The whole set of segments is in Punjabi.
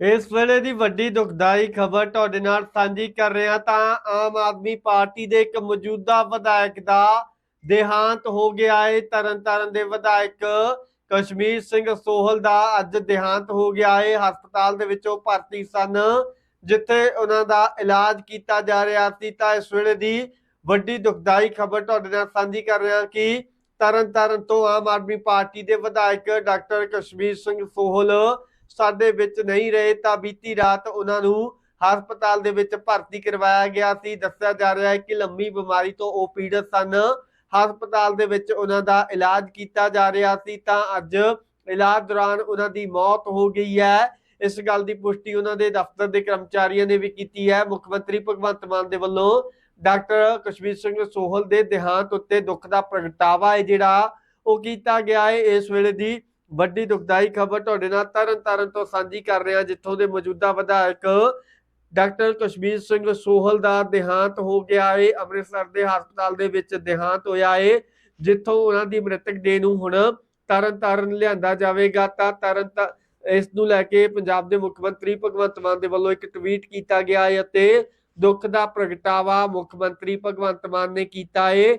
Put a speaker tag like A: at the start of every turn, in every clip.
A: ਇਸ ਵੇਲੇ ਦੀ ਵੱਡੀ ਦੁਖਦਾਈ ਖਬਰ ਤੁਹਾਡੇ ਨਾਲ ਸਾਂਝੀ ਕਰ ਰਿਹਾ ਤਾਂ ਆਮ ਆਦਮੀ ਪਾਰਟੀ ਦੇ ਇੱਕ ਮੌਜੂਦਾ ਵਿਧਾਇਕ ਦਾ ਦੇਹਾਂਤ ਹੋ ਗਿਆ ਹੈ ਤਰਨਤਾਰਨ ਦੇ ਵਿਧਾਇਕ ਕਸ਼ਮੀਰ ਸਿੰਘ ਸੋਹਲ ਦਾ ਅੱਜ ਦੇਹਾਂਤ ਹੋ ਗਿਆ ਹੈ ਹਸਪਤਾਲ ਦੇ ਵਿੱਚ ਉਹ ਭਰਤੀ ਸਨ, ਜਿੱਥੇ ਉਹਨਾਂ ਦਾ ਇਲਾਜ ਕੀਤਾ ਜਾ ਰਿਹਾ ਸੀ। ਤਾਂ ਇਸ ਵੇਲੇ ਦੀ ਵੱਡੀ ਦੁਖਦਾਈ ਖਬਰ ਤੁਹਾਡੇ ਨਾਲ ਸਾਂਝੀ ਕਰ ਰਿਹਾ ਹਾਂ ਕਿ ਤਰਨਤਾਰਨ ਤੋਂ ਆਮ ਆਦਮੀ ਪਾਰਟੀ ਦੇ ਵਿਧਾਇਕ ਡਾਕਟਰ ਕਸ਼ਮੀਰ ਸਿੰਘ ਸੋਹਲ ਸਾਡੇ ਵਿੱਚ ਨਹੀਂ ਰਹੇ ਤਾਂ ਬੀਤੀ ਰਾਤ ਉਹਨਾਂ ਨੂੰ ਹਸਪਤਾਲ ਦੇ ਵਿੱਚ ਭਰਤੀ ਕਰਵਾਇਆ ਗਿਆ ਸੀ। ਦੱਸਿਆ ਜਾ ਰਿਹਾ ਹੈ ਕਿ ਲੰਮੀ ਬਿਮਾਰੀ ਤੋਂ ਉਹ ਪੀੜਤ ਸਨ। ਹਸਪਤਾਲ ਦੇ ਵਿੱਚ ਉਹਨਾਂ ਦਾ ਇਲਾਜ ਕੀਤਾ ਜਾ ਰਿਹਾ ਸੀ ਤਾਂ ਅੱਜ ਇਲਾਜ ਦੌਰਾਨ ਉਹਨਾਂ ਦੀ ਮੌਤ ਹੋ ਗਈ ਹੈ। ਇਸ ਗੱਲ ਦੀ ਪੁਸ਼ਟੀ ਉਹਨਾਂ ਦੇ ਦਫ਼ਤਰ ਦੇ ਕਰਮਚਾਰੀਆਂ ਨੇ ਵੀ ਕੀਤੀ ਹੈ। ਮੁੱਖ ਮੰਤਰੀ ਭਗਵੰਤ ਮਾਨ ਦੇ ਵੱਲੋਂ ਡਾਕਟਰ ਕਸ਼ਮੀਰ ਸਿੰਘ ਸੋਹਲ ਦੇ ਦੇਹਾਂਤ ਉੱਤੇ ਦੁੱਖ ਦਾ ਪ੍ਰਗਟਾਵਾ ਹੈ ਜਿਹੜਾ ਉਹ ਕੀਤਾ ਗਿਆ ਹੈ। ਇਸ ਵੇਲੇ ਦੀ ਵੱਡੀ ਦੁਖਦਾਈ ਖਬਰ ਤੁਹਾਡੇ ਨਾਲ ਤਰਨ ਤਾਰਨ ਤੋਂ ਸਾਂਝੀ ਕਰ ਰਹੇ, ਜਿੱਥੋਂ ਦੇ ਮੌਜੂਦਾ ਵਿਧਾਇਕ ਡਾਕਟਰ ਕਸ਼ਮੀਰ ਸਿੰਘ ਸੋਹਲ ਦਾ ਦੇਹਾਂਤ ਹੋ ਗਿਆ ਹੈ ਅੰਮ੍ਰਿਤਸਰ ਦੇ ਹਸਪਤਾਲ ਦੇ ਵਿੱਚ ਦੇਹਾਂਤ ਹੋਇਆ ਹੈ ਜਿੱਥੋਂ ਉਹਨਾਂ ਦੀ ਮ੍ਰਿਤਕ ਦੇਹ ਨੂੰ ਹੁਣ ਤਰਨ ਤਾਰਨ ਲਿਆਂਦਾ ਜਾਵੇਗਾ। ਤਾਂ ਤਰਨ ਇਸ ਨੂੰ ਲੈ ਕੇ ਪੰਜਾਬ ਦੇ ਮੁੱਖ ਮੰਤਰੀ ਭਗਵੰਤ ਮਾਨ ਦੇ ਵੱਲੋਂ ਇੱਕ ਟਵੀਟ ਕੀਤਾ ਗਿਆ ਹੈ ਅਤੇ ਦੁੱਖ ਦਾ ਪ੍ਰਗਟਾਵਾ ਮੁੱਖ ਮੰਤਰੀ ਭਗਵੰਤ ਮਾਨ ਨੇ ਕੀਤਾ ਹੈ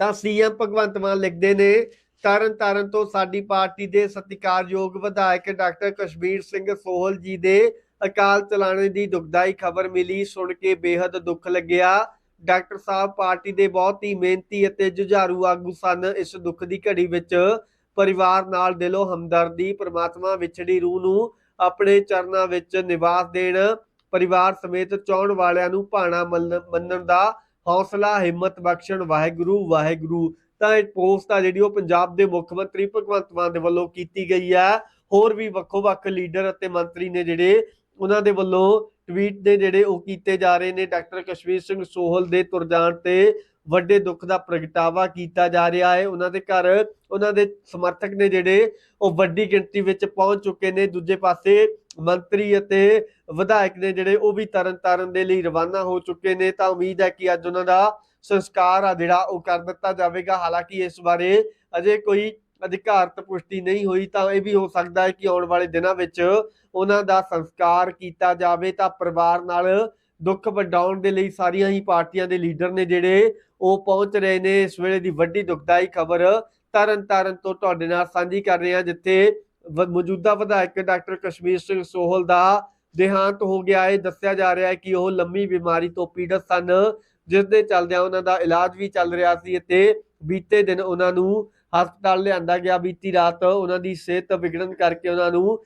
A: ਤਾਂ ਸੀਐਮ ਭਗਵੰਤ ਮਾਨ ਲਿਖਦੇ ਨੇ ਤਰਨ ਤਾਰਨ ਤੋਂ ਸਾਡੀ ਪਾਰਟੀ ਦੇ ਸਤਿਕਾਰਯੋਗ ਵਿਧਾਇਕ ਡਾਕਟਰ ਕਸ਼ਮੀਰ ਸਿੰਘ ਸੋਹਲ ਜੀ ਦੇ ਅਕਾਲ ਚਲਾਣੇ ਦੀ ਦੁਖਦਾਈ ਖਬਰ ਮਿਲੀ, ਸੁਣ ਕੇ ਬੇहद ਦੁੱਖ ਲੱਗਿਆ। ਡਾਕਟਰ ਸਾਹਿਬ, ਪਾਰਟੀ ਦੇ ਬਹੁਤ ਹੀ ਮਿਹਨਤੀ ਅਤੇ ਜੁਝਾਰੂ ਆਗੂ ਸਨ। ਇਸ ਦੁੱਖ ਦੀ ਘੜੀ ਵਿੱਚ ਪਰਿਵਾਰ ਨਾਲ ਦਿਲੋਂ ਹਮਦਰਦੀ, ਪ੍ਰਮਾਤਮਾ ਵਿਛੜੀ ਰੂਹ ਨੂੰ ਆਪਣੇ ਚਰਨਾਂ ਵਿੱਚ ਨਿਵਾਸ ਦੇਣ, ਪਰਿਵਾਰ ਸਮੇਤ ਚਾਹਣ ਵਾਲਿਆਂ ਨੂੰ ਭਾਣਾ ਮੰਨ- ਮੰਨਣ ਦਾ ਹੌਸਲਾ, ਹਿੰਮਤ ਬਖਸ਼ਣ। ਵਾਹਿਗੁਰੂ ਵਾਹਿਗੁਰੂ। ਤਾਂ ਇਹ ਪੋਸਟ ਆ ਜਿਹੜੀ ਉਹ ਪੰਜਾਬ ਦੇ ਮੁੱਖ ਮੰਤਰੀ ਭਗਵੰਤ ਮਾਨ ਦੇ ਵੱਲੋਂ ਕੀਤੀ ਗਈ ਹੈ ਹੋਰ ਵੀ ਵੱਖੋ-ਵੱਖ ਲੀਡਰ ਅਤੇ ਮੰਤਰੀ ਨੇ ਜਿਹੜੇ ਉਹਨਾਂ ਦੇ ਵੱਲੋਂ ਟਵੀਟ ਦੇ ਜਿਹੜੇ ਉਹ ਕੀਤੇ ਜਾ ਰਹੇ ਨੇ। ਡਾਕਟਰ ਕਸ਼ਮੀਰ ਸਿੰਘ ਸੋਹਲ ਦੇ ਤੁਰ ਜਾਣ ਤੇ ਵੱਡੇ ਦੁੱਖ ਦਾ ਪ੍ਰਗਟਾਵਾ ਕੀਤਾ ਜਾ ਰਿਹਾ ਹੈ। ਉਹਨਾਂ ਦੇ ਘਰ ਉਹਨਾਂ ਦੇ ਸਮਰਥਕ ਨੇ ਜਿਹੜੇ ਉਹ ਵੱਡੀ ਗਿਣਤੀ ਵਿੱਚ ਪਹੁੰਚ ਚੁੱਕੇ ਨੇ। ਦੂਜੇ ਪਾਸੇ ਮੰਤਰੀ ਅਤੇ ਵਿਧਾਇਕ ਨੇ ਜਿਹੜੇ ਉਹ ਵੀ ਤਰਨ ਤਾਰਨ ਦੇ ਲਈ ਰਵਾਨਾ ਹੋ ਚੁੱਕੇ ਨੇ। ਤਾਂ ਉਮੀਦ ਹੈ ਕਿ ਅੱਜ ਉਹਨਾਂ ਦਾ ਸੰਸਕਾਰ ਆ ਜਿਹੜਾ ਉਹ ਕਰ ਦਿੱਤਾ ਜਾਵੇਗਾ। ਹਾਲਾਂਕਿ ਇਸ ਬਾਰੇ ਅਜੇ ਕੋਈ ਅਧਿਕਾਰਤ ਪੁਸ਼ਟੀ ਨਹੀਂ ਹੋਈ, ਤਾਂ ਇਹ ਵੀ ਹੋ ਸਕਦਾ ਹੈ ਕਿ ਆਉਣ ਵਾਲੇ ਦਿਨਾਂ ਵਿੱਚ ਉਹਨਾਂ ਦਾ ਸੰਸਕਾਰ ਕੀਤਾ ਜਾਵੇ। ਤਾਂ ਪਰਿਵਾਰ ਨਾਲ ਦੁੱਖ ਵੰਡਾਉਣ ਦੇ ਲਈ ਸਾਰੀਆਂ ਹੀ ਪਾਰਟੀਆਂ ਦੇ ਲੀਡਰ ਨੇ ਜਿਹੜੇ ਉਹ ਪਹੁੰਚ ਰਹੇ ਨੇ। ਇਸ ਵੇਲੇ ਦੀ ਵੱਡੀ ਦੁਖਦਾਈ ਖਬਰ ਤਰਨ ਤਾਰਨ ਤੋਂ ਤੁਹਾਡੇ ਨਾਲ ਸਾਂਝੀ ਕਰ ਰਹੇ ਹਾਂ, ਜਿੱਥੇ ਮੌਜੂਦਾ ਵਿਧਾਇਕ ਡਾਕਟਰ ਕਸ਼ਮੀਰ ਸਿੰਘ ਸੋਹਲ ਦਾ ਦੇਹਾਂਤ ਹੋ ਗਿਆ ਹੈ। ਦੱਸਿਆ ਜਾ ਰਿਹਾ ਹੈ ਕਿ ਉਹ ਲੰਮੀ ਬਿਮਾਰੀ ਤੋਂ ਪੀੜਤ ਸਨ। ਜਿਸ ਦੇ ਚੱਲਦਿਆਂ ਉਹਨਾਂ ਦਾ ਇਲਾਜ ਵੀ ਚੱਲ ਰਿਹਾ ਸੀ ਅਤੇ ਬੀਤੇ ਦਿਨ ਉਹਨਾਂ ਨੂੰ ਹਸਪਤਾਲ ਲਿਆਂਦਾ ਗਿਆ। ਬੀਤੀ ਰਾਤ ਉਹਨਾਂ ਦੀ ਸਿਹਤ ਵਿਗੜਨ ਕਰਕੇ ਉਹਨਾਂ ਨੂੰ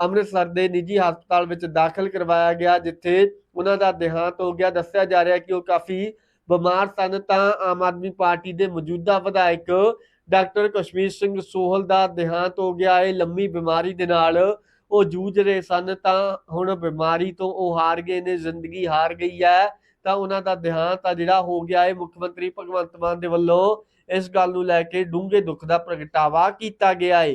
A: ਅੰਮ੍ਰਿਤਸਰ ਦੇ ਨਿੱਜੀ ਹਸਪਤਾਲ ਵਿੱਚ ਦਾਖਲ ਕਰਵਾਇਆ ਗਿਆ, ਜਿੱਥੇ ਉਹਨਾਂ ਦਾ ਦੇਹਾਂਤ ਹੋ ਗਿਆ। ਦੱਸਿਆ ਜਾ ਰਿਹਾ ਕਿ ਉਹ ਕਾਫੀ ਬਿਮਾਰ ਸਨ। ਤਾਂ ਆਮ ਆਦਮੀ ਪਾਰਟੀ ਦੇ ਮੌਜੂਦਾ ਵਿਧਾਇਕ ਡਾਕਟਰ ਕਸ਼ਮੀਰ ਸਿੰਘ ਸੋਹਲ ਦਾ ਦੇਹਾਂਤ ਹੋ ਗਿਆ। ਹੈ ਲੰਮੀ ਬਿਮਾਰੀ ਦੇ ਨਾਲ ਉਹ ਜੂਝ ਰਹੇ ਸਨ। ਤਾਂ ਹੁਣ ਬਿਮਾਰੀ ਤੋਂ ਉਹ ਹਾਰ ਗਏ ਨੇ, ਜ਼ਿੰਦਗੀ ਹਾਰ ਗਈ ਹੈ। ਤਾਂ ਉਹਨਾਂ ਦਾ ਦੇਹਾਂਤ ਆ ਜਿਹੜਾ ਹੋ ਗਿਆ ਹੈ ਮੁੱਖ ਮੰਤਰੀ ਭਗਵੰਤ ਮਾਨ ਦੇ ਵੱਲੋਂ ਇਸ ਗੱਲ ਨੂੰ ਲੈ ਕੇ ਡੂੰਘੇ ਦੁੱਖ ਦਾ ਪ੍ਰਗਟਾਵਾ ਕੀਤਾ ਗਿਆ ਹੈ